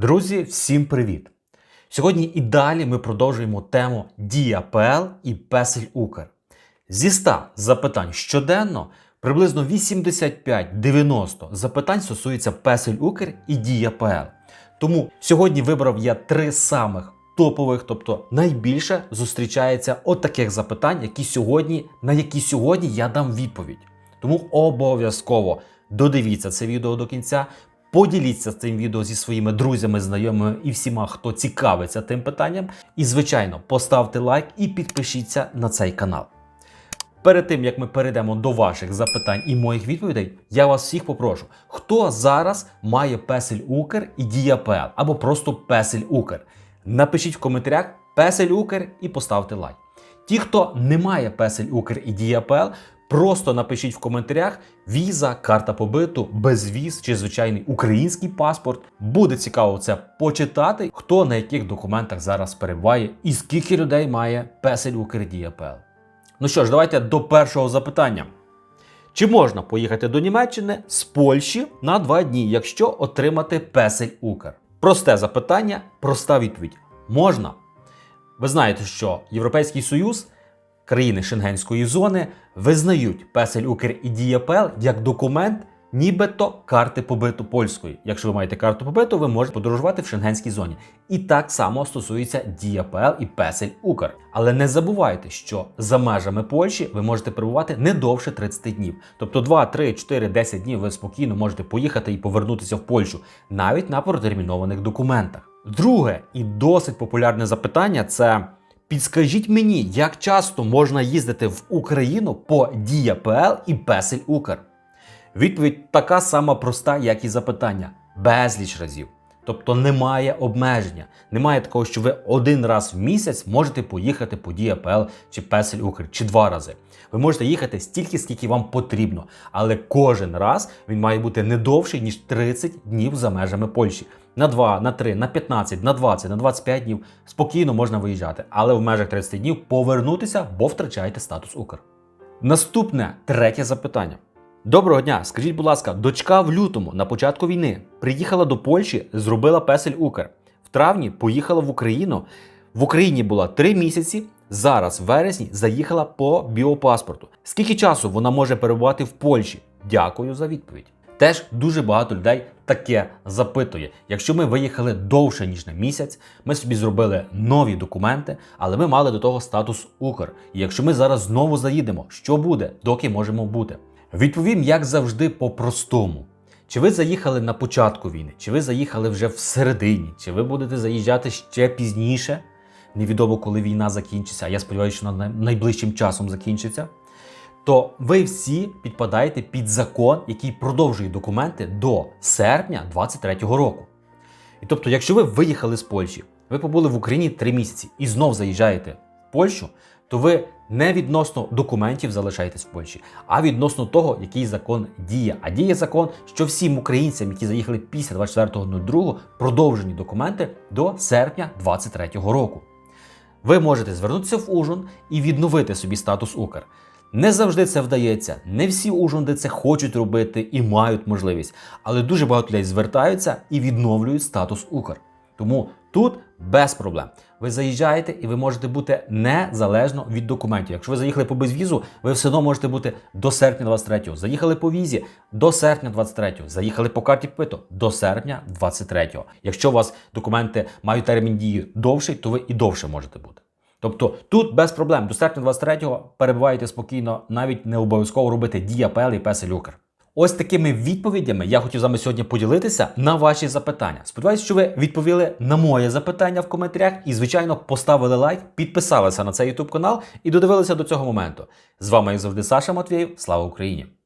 Друзі, всім привіт! Сьогодні і далі ми продовжуємо тему Дія ПЛ і Песель Укр. Зі 100 запитань щоденно приблизно 85-90 запитань стосується Песель Укр і Дія ПЛ. Тому сьогодні вибрав я три самих топових, тобто найбільше зустрічається от запитань, які сьогодні, на які сьогодні я дам відповідь. Тому обов'язково додивіться це відео до кінця. Поділіться цим відео зі своїми друзями, знайомими і всіма, хто цікавиться тим питанням. І, звичайно, поставте лайк і підпишіться на цей канал. Перед тим як ми перейдемо до ваших запитань і моїх відповідей, я вас всіх попрошу, хто зараз має Песель Укр і Дія ПЛ або просто Песель Укр. Напишіть в коментарях Песель Укр і поставте лайк. Ті, хто не має Песель Укр і Дія ПЛ, просто напишіть в коментарях віза, карта побиту, безвіз чи звичайний український паспорт. Буде цікаво це почитати, хто на яких документах зараз перебуває і скільки людей має Песель Укр і Дія ПЛ. Ну що ж, давайте до першого запитання. Чи можна поїхати до Німеччини з Польщі на два дні, якщо отримати песель Укр? Просте запитання, проста відповідь. Можна. Ви знаєте, що Європейський Союз, країни Шенгенської зони визнають песель Укр і ДІАПЛ як документ, нібито карти побиту польської. Якщо ви маєте карту побиту, ви можете подорожувати в шенгенській зоні. І так само стосується ДІАПЛ і песель Укр. Але не забувайте, що за межами Польщі ви можете перебувати не довше 30 днів. Тобто 2, 3, 4, 10 днів ви спокійно можете поїхати і повернутися в Польщу навіть на протермінованих документах. Друге і досить популярне запитання це. Підскажіть мені, як часто можна їздити в Україну по Дія ПЛ і Песель Укр? Відповідь така сама проста, як і запитання: безліч разів. Тобто немає обмеження. Немає такого, що ви один раз в місяць можете поїхати по Дія ПЛ чи Песель Укр, чи два рази. Ви можете їхати стільки, скільки вам потрібно, але кожен раз він має бути не довший, ніж 30 днів за межами Польщі. На 2, на 3, на 15, на 20, на 25 днів спокійно можна виїжджати, але в межах 30 днів повернутися, бо втрачаєте статус Укр. Наступне третє запитання. Доброго дня, скажіть, будь ласка, дочка в лютому на початку війни приїхала до Польщі, зробила песель Укр. В травні поїхала в Україну. В Україні була 3 місяці. Зараз, в вересні, заїхала по біопаспорту. Скільки часу вона може перебувати в Польщі? Дякую за відповідь. Теж дуже багато людей таке запитує. Якщо ми виїхали довше ніж на місяць, ми собі зробили нові документи, але ми мали до того статус Укр. І якщо ми зараз знову заїдемо, що буде, доки можемо бути? Відповім, як завжди, по-простому. Чи ви заїхали на початку війни, чи ви заїхали вже всередині, чи ви будете заїжджати ще пізніше? Невідомо, коли війна закінчиться, а я сподіваюся, що вона найближчим часом закінчиться. То ви всі підпадаєте під закон, який продовжує документи до серпня 2023 року. І тобто, якщо ви виїхали з Польщі, ви побули в Україні три місяці і знов заїжджаєте в Польщу, то ви не відносно документів залишаєтесь в Польщі, а відносно того, який закон діє. А діє закон, що всім українцям, які заїхали після 24.02, продовжені документи до серпня 2023 року. Ви можете звернутися в Ужин і відновити собі статус Укр. Не завжди це вдається, не всі ужонди це хочуть робити і мають можливість, але дуже багато людей звертаються і відновлюють статус Укр. Тому тут без проблем. Ви заїжджаєте і ви можете бути незалежно від документів. Якщо ви заїхали по безвізу, ви все одно можете бути до серпня 23-го. Заїхали по візі до серпня 23-го. Заїхали по карті ПИТО до серпня 23-го. Якщо у вас документи мають термін дії довший, то ви і довше можете бути. Тобто тут без проблем до серпня 23-го перебуваєте спокійно, навіть не обов'язково робити Дія ПЛ і Песель Укр. Ось такими відповідями я хотів з вами сьогодні поділитися на ваші запитання. Сподіваюсь, що ви відповіли на моє запитання в коментарях і, звичайно, поставили лайк, підписалися на цей YouTube канал і додивилися до цього моменту. З вами, як завжди, Саша Матвєєв. Слава Україні!